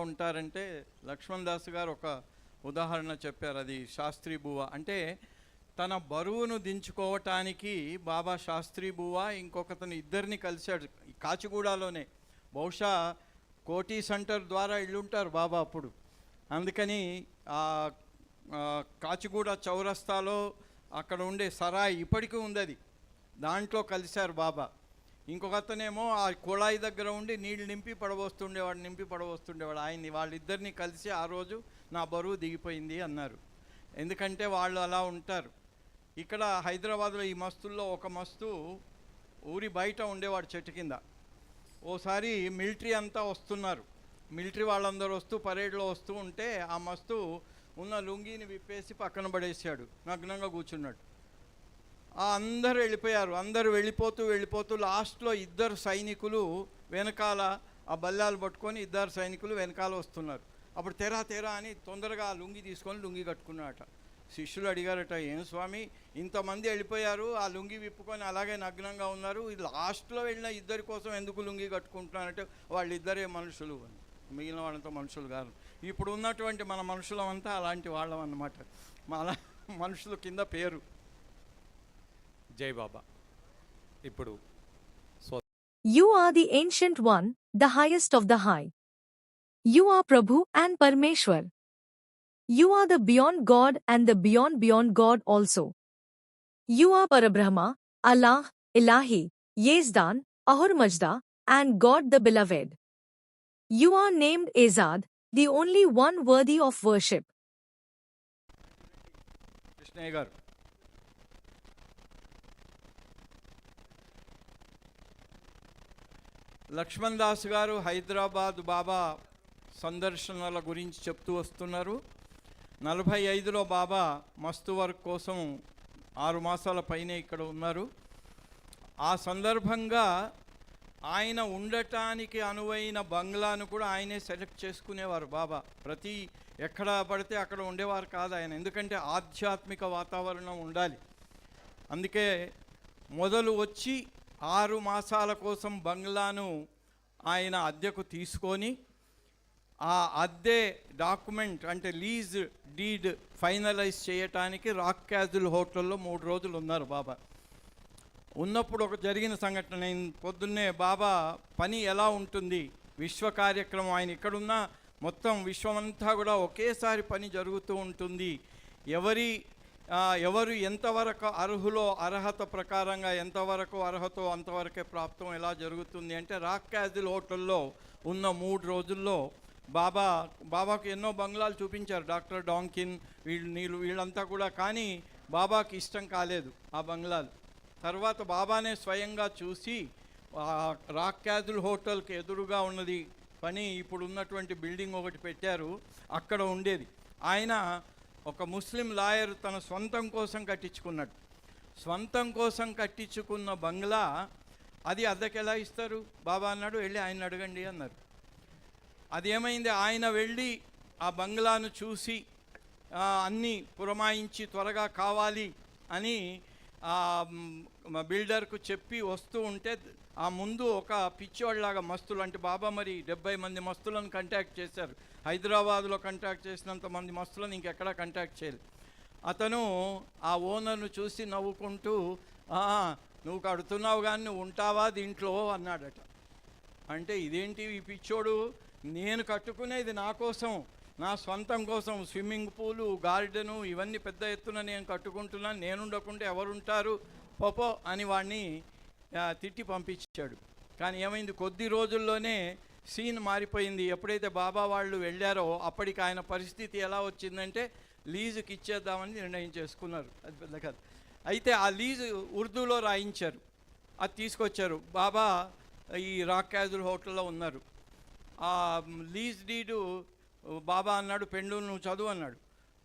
ఉంటారంటే లక్ష్మణ్ దాస్ గారు ఒక ఉదాహరణ చెప్పారు అది శాస్త్రీ బువ అంటే తన బరువును దించుకోవటానికి బాబా శాస్త్రీ బువ ఇంకొకతను ఇద్దరిని కలిశాడు కాచిగూడలోనే. బహుశా కోటి సెంటర్ ద్వారా ఇల్లుంటారు బాబా అప్పుడు. అందుకని ఆ, కాచిగూడ చౌరస్తాలో అక్కడ ఉండే సరాయి ఇప్పటికీ ఉంది అది దాంట్లో కలిశారు బాబా. ఇంకొక అతనేమో ఆ కుళాయి దగ్గర ఉండి నీళ్ళు నింపి పడవస్తుండేవాడు నింపి పడవస్తుండేవాడు ఆయన్ని వాళ్ళిద్దరిని కలిసి ఆ రోజు నా బరువు దిగిపోయింది అన్నారు. ఎందుకంటే వాళ్ళు అలా ఉంటారు. ఇక్కడ హైదరాబాద్లో ఈ మస్తుల్లో ఒక మస్తు ఊరి బయట ఉండేవాడు చెట్టు కింద. ఓసారి మిలిటరీ అంతా వస్తున్నారు. మిలిటరీ వాళ్ళందరూ వస్తూ పరేడ్లో వస్తూ ఉంటే ఆ మస్తు ఉన్న లుంగీని విప్పేసి పక్కన పడేసాడు నగ్నంగా కూర్చున్నాడు. అందరూ వెళ్ళిపోయారు. అందరూ వెళ్ళిపోతూ వెళ్ళిపోతూ లాస్ట్లో ఇద్దరు సైనికులు వెనకాల ఆ బల్లాలు పట్టుకొని ఇద్దరు సైనికులు వెనకాల వస్తున్నారు. అప్పుడు తెరా తెరా అని తొందరగా ఆ లుంగి తీసుకొని లుంగి కట్టుకున్నాట శిష్యులు అడిగారట ఏం స్వామి ఇంతమంది వెళ్ళిపోయారు ఆ లుంగి విప్పుకొని అలాగే నగ్నంగా ఉన్నారు ఇది లాస్ట్లో వెళ్ళిన ఇద్దరి కోసం ఎందుకు లుంగి కట్టుకుంటున్నారంటే? వాళ్ళిద్దరే మనుషులు అని. మిగిలిన వాళ్ళంతా మనుషులు కాదు. ఇప్పుడు ఉన్నటువంటి మన మనుషులమంతా అలాంటి వాళ్ళం అన్నమాట మన మనుషులు కింద పేరు. Jai Baba. Ippudu. You are the ancient one, the highest of the high. You are Prabhu and Parmeshwar. You are the beyond God and the beyond beyond God also. You are Parabrahma, Allah, Ilahi, Yezdan, Ahur Majda, and God the Beloved. You are named Azad, the only one worthy of worship. Krishnagar. Laxman Das గారు హైదరాబాద్ బాబా సందర్శనల గురించి చెప్తూ వస్తున్నారు. నలభై ఐదులో బాబా మస్తు work కోసం ఆరు మాసాల పైనే ఇక్కడ ఉన్నారు. ఆ సందర్భంగా ఆయన ఉండటానికి అనువైన బంగ్లాను కూడా ఆయనే సెలెక్ట్ చేసుకునేవారు బాబా. ప్రతి ఎక్కడ పడితే అక్కడ ఉండేవారు కాదు ఆయన. ఎందుకంటే ఆధ్యాత్మిక వాతావరణం ఉండాలి. అందుకే మొదలు వచ్చి ఆరు మాసాల కోసం బంగ్లాను ఆయన అద్దెకు తీసుకొని ఆ అద్దె డాక్యుమెంట్ అంటే లీజ్ డీడ్ ఫైనలైజ్ చేయటానికి రాక్ క్యాజుల్ హోటల్లో మూడు రోజులు ఉన్నారు బాబా. ఉన్నప్పుడు ఒక జరిగిన సంఘటన. నేను పొద్దున్నే బాబా పని ఎలా ఉంటుంది? విశ్వ కార్యక్రమం. ఆయన ఇక్కడున్న మొత్తం విశ్వమంతా కూడా ఒకేసారి పని జరుగుతూ ఉంటుంది. ఎవరి ఎవరు ఎంతవరకు అర్హులో అర్హత ప్రకారంగా ఎంతవరకు అర్హతో అంతవరకే ప్రాప్తం ఎలా జరుగుతుంది అంటే రాక్ క్యాజిల్ హోటల్లో ఉన్న మూడు రోజుల్లో బాబా బాబాకు ఎన్నో బంగ్లాలు చూపించారు. డాక్టర్ డాంకిన్ వీళ్ళు నీళ్ళు వీళ్ళంతా కూడా కానీ బాబాకి ఇష్టం కాలేదు ఆ బంగ్లాలు. తర్వాత బాబానే స్వయంగా చూసి రాక్ క్యాజిల్ హోటల్కి ఎదురుగా ఉన్నది పని ఇప్పుడు ఉన్నటువంటి బిల్డింగ్ ఒకటి పెట్టారు. అక్కడ ఉండేది. ఆయన ఒక ముస్లిం లాయర్ తన సొంతం కోసం కట్టించుకున్నట్టు సొంతం కోసం కట్టించుకున్న బంగ్లా అది అద్దెకి ఎలా ఇస్తారు? బాబా అన్నాడు వెళ్ళి ఆయన అడగండి అన్నారు. అది ఏమైంది ఆయన వెళ్ళి ఆ బంగ్లాను చూసి అన్నీ పురమాయించి త్వరగా కావాలి అని బిల్డర్కు చెప్పి వస్తూ ఉంటే ఆ ముందు ఒక పిచ్చోళ్ళలాగా మస్తులు అంటే బాబా మరి డెబ్బై మంది మస్తులను కంటాక్ట్ చేశారు. హైదరాబాద్లో కంటాక్ట్ చేసినంత మంది మస్తులను ఇంకెక్కడా కంటాక్ట్ చేయలేదు. అతను ఆ ఓనర్ను చూసి నవ్వుకుంటూ నువ్వు కడుతున్నావు కానీ నువ్వు ఉంటావా దీంట్లో? అన్నాడట. అంటే ఇదేంటి ఈ పిచ్చోడు? నేను కట్టుకునేది నా కోసం. నా సొంతం కోసం స్విమ్మింగ్ పూలు గార్డెను ఇవన్నీ పెద్ద ఎత్తున నేను కట్టుకుంటున్నాను నేను ఎవరుంటారు? పోపో అని వాడిని తిట్టి పంపించాడు. కానీ ఏమైంది? కొద్ది రోజుల్లోనే సీన్ మారిపోయింది. ఎప్పుడైతే బాబా వాళ్ళు వెళ్ళారో అప్పటికి ఆయన పరిస్థితి ఎలా వచ్చిందంటే లీజుకి ఇచ్చేద్దామని నిర్ణయం చేసుకున్నారు. అది పెద్ద కథ. అయితే ఆ లీజు ఉర్దూలో రాయించారు. అది తీసుకొచ్చారు. బాబా ఈ రాక్ క్యాజుల్ హోటల్లో ఉన్నారు. ఆ లీజ్ డీడు బాబా అన్నాడు పెండు నువ్వు చదువు అన్నాడు.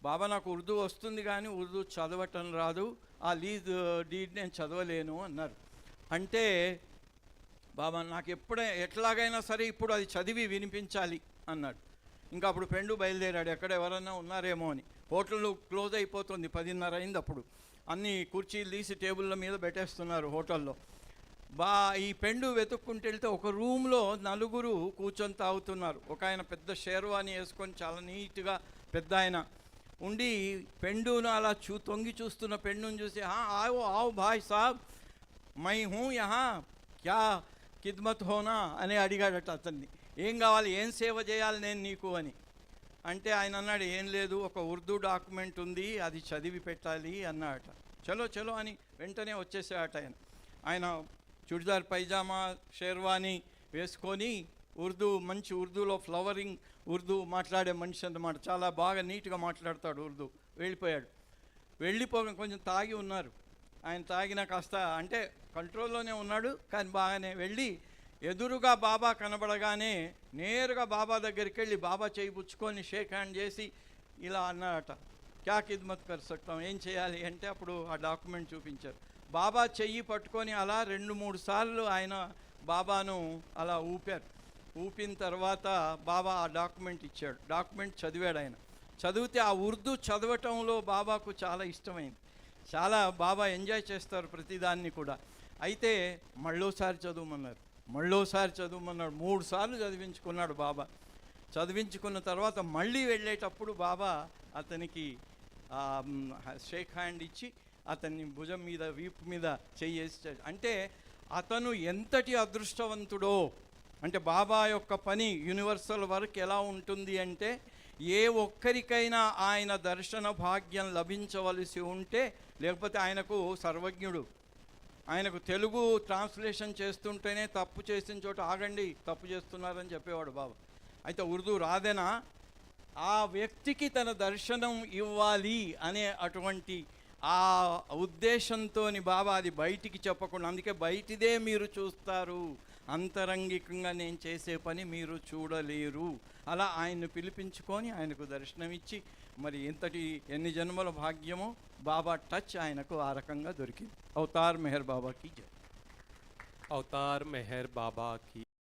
బాబా నాకు ఉర్దూ వస్తుంది కానీ ఉర్దూ చదవటం రాదు. ఆ లీజ్ డీడ్ నేను చదవలేను అన్నారు. అంటే బాబా నాకు ఎప్పుడే ఎట్లాగైనా సరే ఇప్పుడు అది చదివి వినిపించాలి అన్నాడు. ఇంకా అప్పుడు పెండు బయలుదేరాడు. ఎక్కడ ఎవరన్నా ఉన్నారేమో అని. హోటల్ క్లోజ్ అయిపోతుంది. పదిన్నర అయింది అప్పుడు. అన్ని కుర్చీలు తీసి టేబుల్ల మీద పెట్టేస్తున్నారు హోటల్లో. బా ఈ పెండు వెతుక్కుంటూ వెళ్తే ఒక రూమ్లో నలుగురు కూర్చొని తాగుతున్నారు. ఒక ఆయన పెద్ద షేర్వాని వేసుకొని చాలా నీట్గా పెద్ద ఆయన ఉండి పెండును అలా చూ తొంగి చూస్తున్న పెండును చూసి "హా, ఆవు భాయ్ సాబ్ మై హూ యహా క్యా కిద్మత్ హోనా? అని అడిగాడట అతన్ని. ఏం కావాలి? ఏం సేవ చేయాలి నేను నీకు? అని. అంటే ఆయన అన్నాడు ఏం లేదు ఒక ఉర్దూ డాక్యుమెంట్ ఉంది అది చదివి పెట్టాలి అన్నాడట. చలో చలో అని వెంటనే వచ్చేసాడట ఆయన. ఆయన చుడిదార్ పైజామా షేర్వాణి వేసుకొని ఉర్దూ మంచి ఉర్దూలో ఫ్లవరింగ్ ఉర్దూ మాట్లాడే మనిషి అన్నమాట. చాలా బాగా నీట్గా మాట్లాడతాడు ఉర్దూ. వెళ్ళిపోయాడు. వెళ్ళిపోగా కొంచెం తాగి ఉన్నారు. ఆయన తాగిన కాస్త అంటే కంట్రోల్లోనే ఉన్నాడు కానీ బాగానే వెళ్ళి ఎదురుగా బాబా కనబడగానే నేరుగా బాబా దగ్గరికి వెళ్ళి బాబా చేయిపుచ్చుకొని షేక్ హ్యాండ్ చేసి ఇలా అన్నాడట. క్యా ఖిద్మత్ కర్ సక్తాం? ఏం చేయాలి? అంటే అప్పుడు ఆ డాక్యుమెంట్ చూపించారు. బాబా చెయ్యి పట్టుకొని అలా రెండు మూడు సార్లు ఆయన బాబాను అలా ఊపారు. ఊపిన తర్వాత బాబా ఆ డాక్యుమెంట్ ఇచ్చాడు. డాక్యుమెంట్ చదివాడు ఆయన. చదివితే ఆ ఉర్దూ చదవటంలో బాబాకు చాలా ఇష్టమైంది. చాలా బాబా ఎంజాయ్ చేస్తారు ప్రతిదాన్ని కూడా. అయితే మళ్ళోసారి చదవమన్నారు. మళ్ళోసారి చదవమన్నాడు. మూడు సార్లు చదివించుకున్నాడు బాబా. చదివించుకున్న తర్వాత మళ్ళీ వెళ్ళేటప్పుడు బాబా అతనికి షేక్ హ్యాండ్ ఇచ్చి అతన్ని భుజం మీద వీపు మీద చెయ్యేసి అంటే అతను ఎంతటి అదృష్టవంతుడో అంటే బాబా యొక్క పని యూనివర్సల్ వర్క్ ఎలా ఉంటుంది అంటే ఏ ఒక్కరికైనా ఆయన దర్శన భాగ్యం లభించవలసి ఉంటే లేకపోతే ఆయనకు సర్వజ్ఞుడు ఆయనకు తెలుగు ట్రాన్స్లేషన్ చేస్తుంటేనే తప్పు చేసిన చోట ఆగండి తప్పు చేస్తున్నారని చెప్పేవాడు బాబా. అయితే ఉర్దూ రాదేనా? ఆ వ్యక్తికి తన దర్శనం ఇవ్వాలి అనే అటువంటి ఆ ఉద్దేశంతో బాబా అది బయటికి చెప్పకుండా అందుకే బయటిదే మీరు చూస్తారు. అంతరంగికంగా నేను చేసే పని మీరు చూడలేరు. అలా ఆయన్ను పిలిపించుకొని ఆయనకు దర్శనమిచ్చి మరి ఇంతటి ఎన్ని జన్మల భాగ్యమో బాబా టచ్ ఆయనకు ఆ రకంగా దొరికింది. అవతార్ మెహర్ బాబాకి జై. అవతార్ మెహర్ బాబాకి